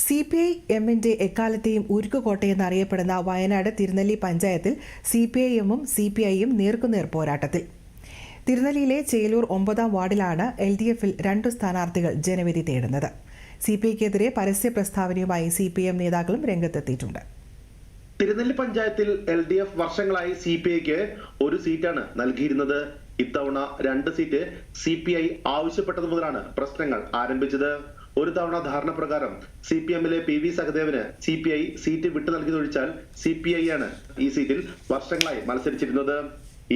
C P I എമ്മിന്റെ എക്കാലത്തെയും ഉരുക്കുകോട്ടയെന്നറിയപ്പെടുന്ന വയനാട് തിരുനെല്ലി പഞ്ചായത്തിൽ സി പി ഐ എമ്മും സി പി ഐയും നേർക്കുനേർ പോരാട്ടത്തിൽ. തിരുനെല്ലിയിലെ ചേലൂർ ഒമ്പതാം വാർഡിലാണ് എൽ ഡി എഫിൽ രണ്ടു സ്ഥാനാർത്ഥികൾ ജനവിധി തേടുന്നത്. സി പി ഐക്കെതിരെ പരസ്യ പ്രസ്താവനയുമായി സി പി എം നേതാക്കളും രംഗത്തെത്തിയിട്ടുണ്ട്. തിരുനെല്ലി പഞ്ചായത്തിൽ എൽ ഡി എഫ് വർഷങ്ങളായി സി പി ഐക്ക് ഒരു സീറ്റാണ് നൽകിയിരുന്നത്. ഇത്തവണ രണ്ട് സീറ്റ് സി പി ഐ ആവശ്യപ്പെട്ടത് മുതലാണ് പ്രശ്നങ്ങൾ ആരംഭിച്ചത്. ഒരു തവണ ധാരണ പ്രകാരം സി പി എമ്മിലെ പി വി സഹദേവന് സി പി ഐ സീറ്റ് വിട്ടു നൽകിയതൊഴിച്ചാൽ സി പി ഐ ആണ് ഈ സീറ്റിൽ വർഷങ്ങളായി മത്സരിച്ചിരുന്നത്.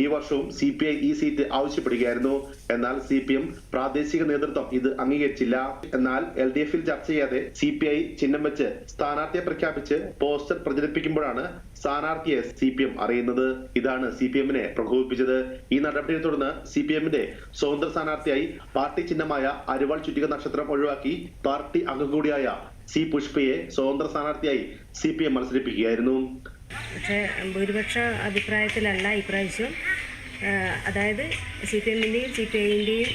ഈ വർഷവും സി പി ഐ ഈ സീറ്റ് ആവശ്യപ്പെടുകയായിരുന്നു. എന്നാൽ സി പി എം പ്രാദേശിക നേതൃത്വം ഇത് അംഗീകരിച്ചില്ല. എന്നാൽ എൽ ഡി എഫിൽ ചർച്ച ചെയ്യാതെ സി പി ഐ ചിഹ്നം വെച്ച് സ്ഥാനാർത്ഥിയെ പ്രഖ്യാപിച്ച് പോസ്റ്റർ പ്രചരിപ്പിക്കുമ്പോഴാണ് സ്ഥാനാർത്ഥിയെ സി പി എം അറിയുന്നത്. ഇതാണ് സി പി എമ്മിനെ പ്രകോപിപ്പിച്ചത്. ഈ നടപടിയെ തുടർന്ന് സി പി എമ്മിന്റെ സ്വതന്ത്ര സ്ഥാനാർത്ഥിയായി പാർട്ടി ചിഹ്നമായ അരുവാൾ ചുറ്റിക നക്ഷത്രം ഒഴിവാക്കി പാർട്ടി അംഗം കൂടിയായ സി പുഷ്പയെ സ്വതന്ത്ര സ്ഥാനാർത്ഥിയായി സി പി എം മത്സരിപ്പിക്കുകയായിരുന്നു. പക്ഷേ ഭൂരിപക്ഷ അഭിപ്രായത്തിലല്ല ഇപ്രാവശ്യം. അതായത് സി പി എമ്മിന്റെയും സി പി ഐന്റെയും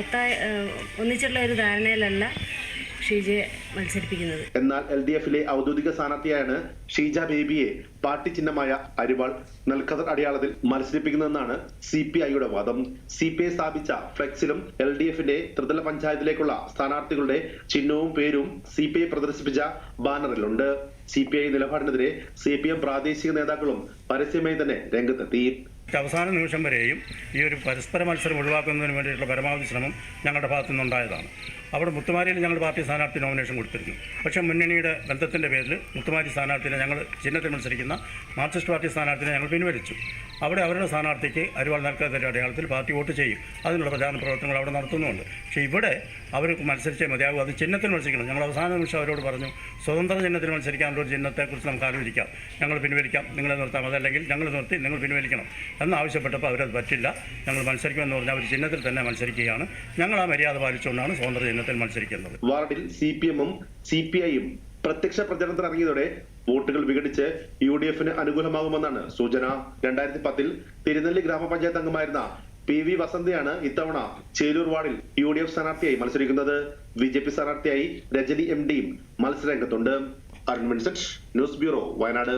ഒത്തായ ഒന്നിച്ചുള്ള ഒരു ധാരണയിലല്ല ഷീജയെ മത്സരിപ്പിക്കുന്നത്. എന്നാൽ എൽ ഡി എഫിലെ ഔദ്യോഗിക സ്ഥാനാർത്ഥിയാണ് ഷീജ ബേബിയെ പാർട്ടി ചിഹ്നമായ അരിവാൾ നെൽക്കതർ അടയാളത്തിൽ മത്സരിപ്പിക്കുന്നതെന്നാണ് സി പി ഐയുടെ വാദം. സി പി ഐ സ്ഥാപിച്ച ഫ്ലെക്സിലും എൽ ഡി എഫിന്റെ ത്രിതല പഞ്ചായത്തിലേക്കുള്ള സ്ഥാനാർത്ഥികളുടെ ചിഹ്നവും പേരും സി പി ഐ പ്രദർശിപ്പിച്ച ബാനറിലുണ്ട്. സി പി ഐ നിലപാടിനെതിരെ സി പി എം പ്രാദേശിക നേതാക്കളും പരസ്യമായി തന്നെ രംഗത്തെത്തി. അവസാന നിമിഷം വരെയും ഈ ഒരു പരസ്പര മത്സരം ഒഴിവാക്കുന്നതിന് വേണ്ടിയിട്ടുള്ള പരമാവധി ശ്രമം ഞങ്ങളുടെ ഭാഗത്തു നിന്നുണ്ടായതാണ് അവിടെ മുത്തുമാരിയിൽ ഞങ്ങൾ പാർട്ടി സ്ഥാനാർത്ഥി നോമിനേഷൻ കൊടുത്തിരുന്നു പക്ഷേ മുന്നണിയുടെ ബന്ധത്തിന്റെ പേരിൽ മുത്തുമാരി സ്ഥാനാർത്ഥിനെ ഞങ്ങൾ ചിഹ്നത്തിൽ മത്സരിക്കുന്ന മാർക്സിസ്റ്റ് പാർട്ടി സ്ഥാനാർത്ഥിനെ ഞങ്ങൾ പിൻവലിച്ചു. അവിടെ അവരുടെ സ്ഥാനാർത്ഥിക്ക് അരിവാൾ നൽകാത്തതിന്റെ അടയാളത്തിൽ പാർട്ടി വോട്ട് ചെയ്യും. അതിനുള്ള പ്രചാരണ പ്രവർത്തനങ്ങൾ അവിടെ നടത്തുന്നുണ്ട്. പക്ഷേ ഇവിടെ അവർ മത്സരിച്ചേ മതിയാകും. അത് ചിഹ്നത്തിൽ മത്സരിക്കണം. ഞങ്ങൾ അവസാന നിമിഷം അവരോട് പറഞ്ഞു സ്വതന്ത്ര ചിഹ്നത്തിൽ മത്സരിക്കാനുള്ള ഒരു ചിഹ്നത്തെക്കുറിച്ച് നമുക്ക് ആലോചിക്കാം. ഞങ്ങൾ പിൻവലിക്കാം. നിങ്ങളെ നിർത്താം. അതല്ലെങ്കിൽ ഞങ്ങൾ നിർത്തി നിങ്ങൾ പിൻവലിക്കണം. എന്ന് ആവശ്യപ്പെട്ടപ്പോൾ അവരത് പറ്റില്ല. ഞങ്ങൾ മത്സരിക്കുമെന്ന് പറഞ്ഞാൽ അവർ ചിഹ്നത്തിൽ തന്നെ മത്സരിക്കുകയാണ്. ഞങ്ങൾ ആ മര്യാദ പാലിച്ചുകൊണ്ടാണ് സ്വതന്ത്ര ചിഹ്നത്തിൽ മത്സരിക്കുന്നത്. വാർഡിൽ സി പി എമ്മും സി പി ഐയും പ്രത്യക്ഷ പ്രചരണത്തിന് ഇറങ്ങിയതോടെ വോട്ടുകൾ വിഘടിച്ച് യു ഡി എഫിന് അനുകൂലമാകുമെന്നാണ് സൂചന. രണ്ടായിരത്തി പത്തിൽ തിരുനെല്ലി ഗ്രാമപഞ്ചായത്ത് അംഗമായിരുന്ന പി വി വസന്തയാണ് ഇത്തവണ ചേലൂർ വാർഡിൽ യു ഡി എഫ് സ്ഥാനാർത്ഥിയായി മത്സരിക്കുന്നത്. ബി ജെ പി സ്ഥാനാർത്ഥിയായി രജനി എം ഡിയും മത്സരരംഗത്തുണ്ട്. Arun Vincent news bureau Wayanad.